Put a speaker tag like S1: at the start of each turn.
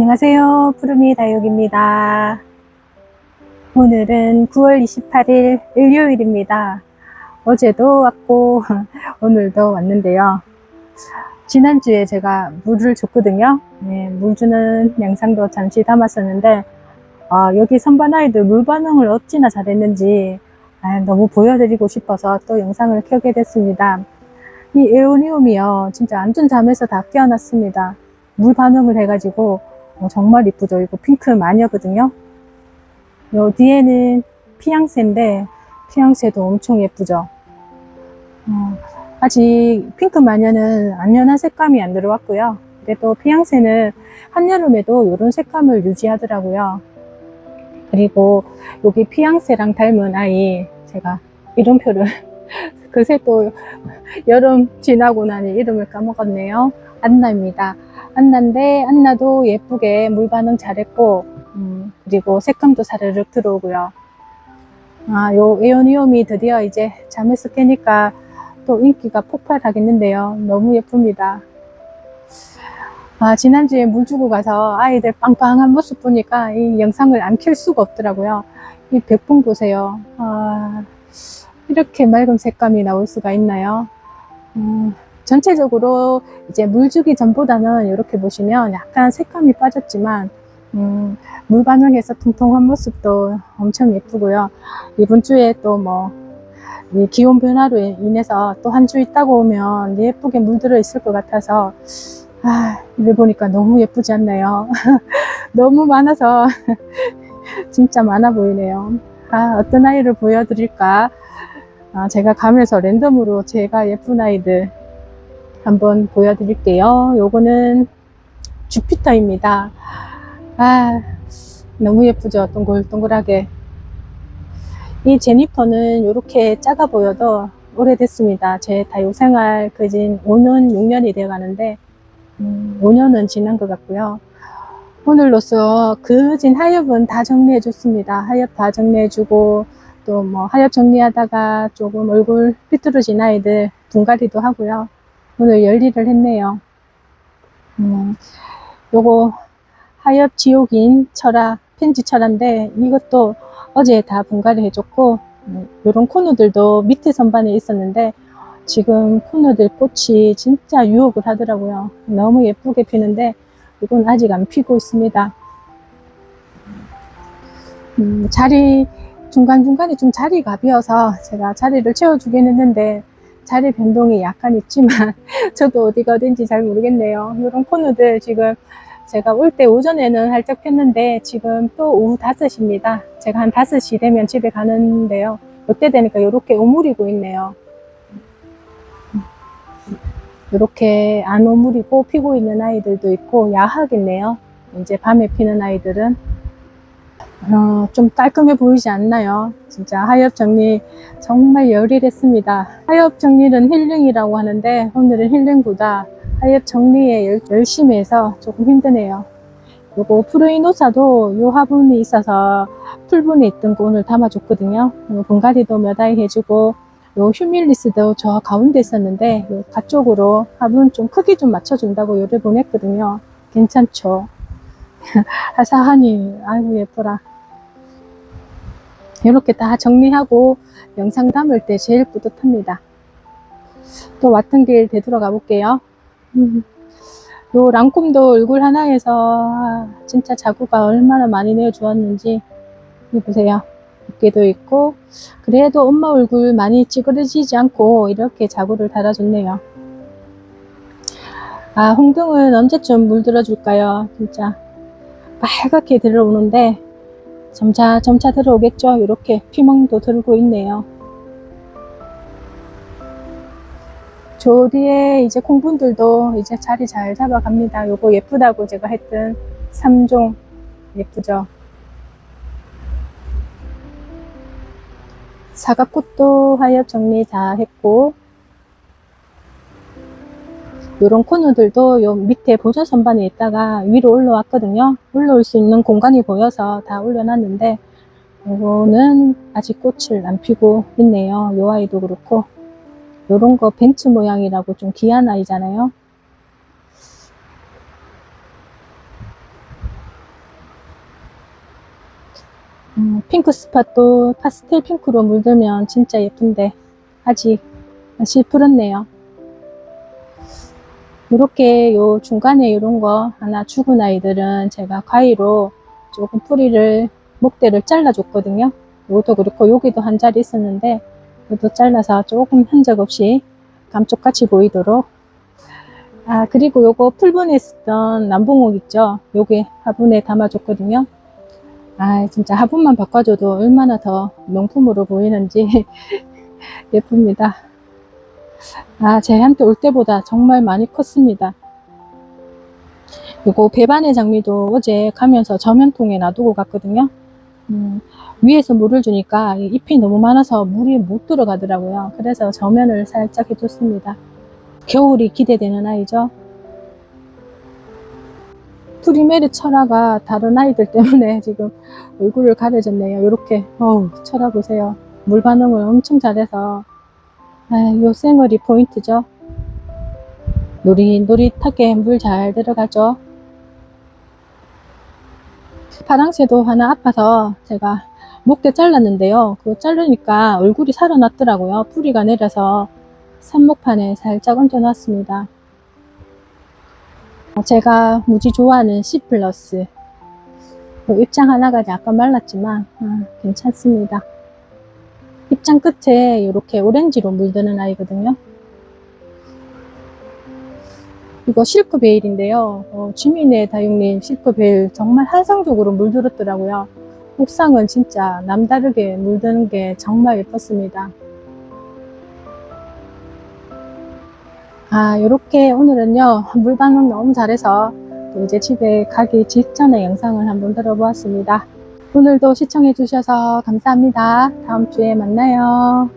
S1: 안녕하세요. 푸르미 다육입니다. 오늘은 9월 28일 일요일입니다. 어제도 왔고 오늘도 왔는데요. 지난주에 제가 물을 줬거든요. 네, 물 주는 영상도 잠시 담았었는데 아, 여기 선반 아이들 물 반응을 어찌나 잘했는지 아, 너무 보여드리고 싶어서 또 영상을 켜게 됐습니다. 이 에오니움이요. 진짜 완전 잠에서 다 깨어났습니다. 물 반응을 해가지고 어, 정말 이쁘죠. 이거 핑크 마녀거든요. 요 뒤에는 피앙새인데 피앙새도 엄청 예쁘죠. 어, 아직 핑크 마녀는 안연한 색감이 안 들어왔고요. 그래도 피앙새는 한여름에도 이런 색감을 유지하더라고요. 그리고 여기 피앙새랑 닮은 아이 제가 이름표를 그새 또 여름 지나고 나니 이름을 까먹었네요. 안나입니다. 안나인데 안나도 예쁘게 물 반응 잘했고 음, 그리고 색감도 사르륵 들어오고요. 아, 요 에오니움이 드디어 이제 잠에서 깨니까 또 인기가 폭발하겠는데요. 너무 예쁩니다. 아, 지난주에 물 주고 가서 아이들 빵빵한 모습 보니까 이 영상을 안 켤 수가 없더라고요. 이 백봉 보세요. 아, 이렇게 맑은 색감이 나올 수가 있나요? 음, 전체적으로 이제 물 주기 전보다는 이렇게 보시면 약간 색감이 빠졌지만 음, 물 반응해서 통통한 모습도 엄청 예쁘고요. 이번 주에 또 뭐 기온 변화로 인해서 또 한 주 있다고 오면 예쁘게 물들어 있을 것 같아서 아, 이를 보니까 너무 예쁘지 않나요? 너무 많아서 진짜 많아 보이네요. 아, 어떤 아이를 보여드릴까? 아, 제가 가면서 랜덤으로 제가 예쁜 아이들 한번 보여드릴게요. 요거는 주피터입니다. 아, 너무 예쁘죠? 동글동글하게. 이 제니퍼는 이렇게 작아 보여도 오래됐습니다. 제 다육 생활 그진 5년, 6년이 되어 가는데, 음, 5년은 지난 것 같고요. 오늘로써 그진 하엽은 다 정리해 줬습니다. 하엽 다 정리해 주고, 또 뭐 하엽 정리하다가 조금 얼굴 삐뚤어진 아이들 분갈이도 하고요. 오늘 열일을 했네요. 음, 요거 하엽 지옥인 철화, 펜지 철화인데 이것도 어제 다 분갈이 해줬고 음, 요런 코너들도 밑에 선반에 있었는데 지금 코너들 꽃이 진짜 유혹을 하더라고요. 너무 예쁘게 피는데 이건 아직 안 피고 있습니다. 음, 자리 중간중간에 좀 자리가 비어서 제가 자리를 채워주긴 했는데 자리 변동이 약간 있지만 저도 어디가 어딘지 잘 모르겠네요. 이런 코너들 지금 제가 올 때 오전에는 활짝 폈는데 지금 또 오후 5시입니다. 제가 한 5시 되면 집에 가는데요. 이때 되니까 이렇게 오므리고 있네요. 이렇게 안 오므리고 피고 있는 아이들도 있고 야하겠네요. 이제 밤에 피는 아이들은 어, 좀 깔끔해 보이지 않나요? 진짜 하엽 정리 정말 열일했습니다. 하엽 정리는 힐링이라고 하는데 오늘은 힐링보다 하엽 정리에 열, 열심히 해서 조금 힘드네요. 요거 프루이노사도 요 화분이 있어서 풀분이 있던 거 오늘 담아줬거든요. 요 분갈이도 몇 아이 해주고 요 휴밀리스도 저 가운데 있었는데 요 가쪽으로 화분 좀 크기 좀 맞춰준다고 요를 보냈거든요. 괜찮죠? 하사하니 아이고 예뻐라. 이렇게 다 정리하고 영상 담을 때 제일 뿌듯합니다. 또 왔던 길 되돌아가 볼게요. 음, 요 랑콤도 얼굴 하나에서 아, 진짜 자구가 얼마나 많이 내어주었는지 이 보세요. 어깨도 있고 그래도 엄마 얼굴 많이 찌그러지지 않고 이렇게 자구를 달아줬네요. 아 홍등은 언제쯤 물들어 줄까요? 진짜 빨갛게 들어오는데 점차 점차 들어오겠죠. 이렇게 피멍도 들고 있네요. 저 뒤에 이제 콩분들도 이제 자리 잘 잡아갑니다. 요거 예쁘다고 제가 했던 3종 예쁘죠. 사과꽃도 하엽 정리 다 했고 이런 코너들도 요 밑에 보존 선반에 있다가 위로 올라왔거든요. 올라올 수 있는 공간이 보여서 다 올려놨는데 이거는 아직 꽃을 안 피고 있네요. 요 아이도 그렇고 요런 거 벤츠 모양이라고 좀 귀한 아이잖아요. 음, 핑크 스팟도 파스텔 핑크로 물들면 진짜 예쁜데 아직 실풀었네요. 이렇게 요 중간에 이런 거 하나 죽은 아이들은 제가 가위로 조금 뿌리를 목대를 잘라줬거든요. 이것도 그렇고 여기도 한 자리 있었는데 이것도 잘라서 조금 흔적 없이 감쪽같이 보이도록. 아 그리고 요거 풀분에 쓰던 남봉옥 있죠? 요게 화분에 담아줬거든요. 아 진짜 화분만 바꿔줘도 얼마나 더 명품으로 보이는지 예쁩니다 아 제한테 올 때보다 정말 많이 컸습니다 요거 배반의 장미도 어제 가면서 저면통에 놔두고 갔거든요 음, 위에서 물을 주니까 이 잎이 너무 많아서 물이 못 들어가더라고요 그래서 저면을 살짝 해줬습니다 겨울이 기대되는 아이죠. 프리메르 철화가 다른 아이들 때문에 지금 얼굴을 가려졌네요. 이렇게 어우 철화 보세요. 물 반응을 엄청 잘해서 아, 요 쌩얼이 포인트죠. 노릿노릿하게 물 잘 들어가죠. 파랑새도 하나 아파서 제가 목대 잘랐는데요. 그거 자르니까 얼굴이 살아났더라고요. 뿌리가 내려서 삽목판에 살짝 얹어놨습니다. 제가 무지 좋아하는 C 플러스 입장 하나가 약간 말랐지만 아, 괜찮습니다. 입장 끝에 이렇게 오렌지로 물드는 아이거든요. 이거 실크 베일인데요. 어, 지민의 다육님 실크 베일 정말 환상적으로 물들었더라고요. 옥상은 진짜 남다르게 물드는 게 정말 예뻤습니다. 아, 요렇게 오늘은요, 물방울 너무 잘해서 또 이제 집에 가기 직전에 영상을 한번 들어보았습니다. 오늘도 시청해주셔서 감사합니다. 다음 주에 만나요.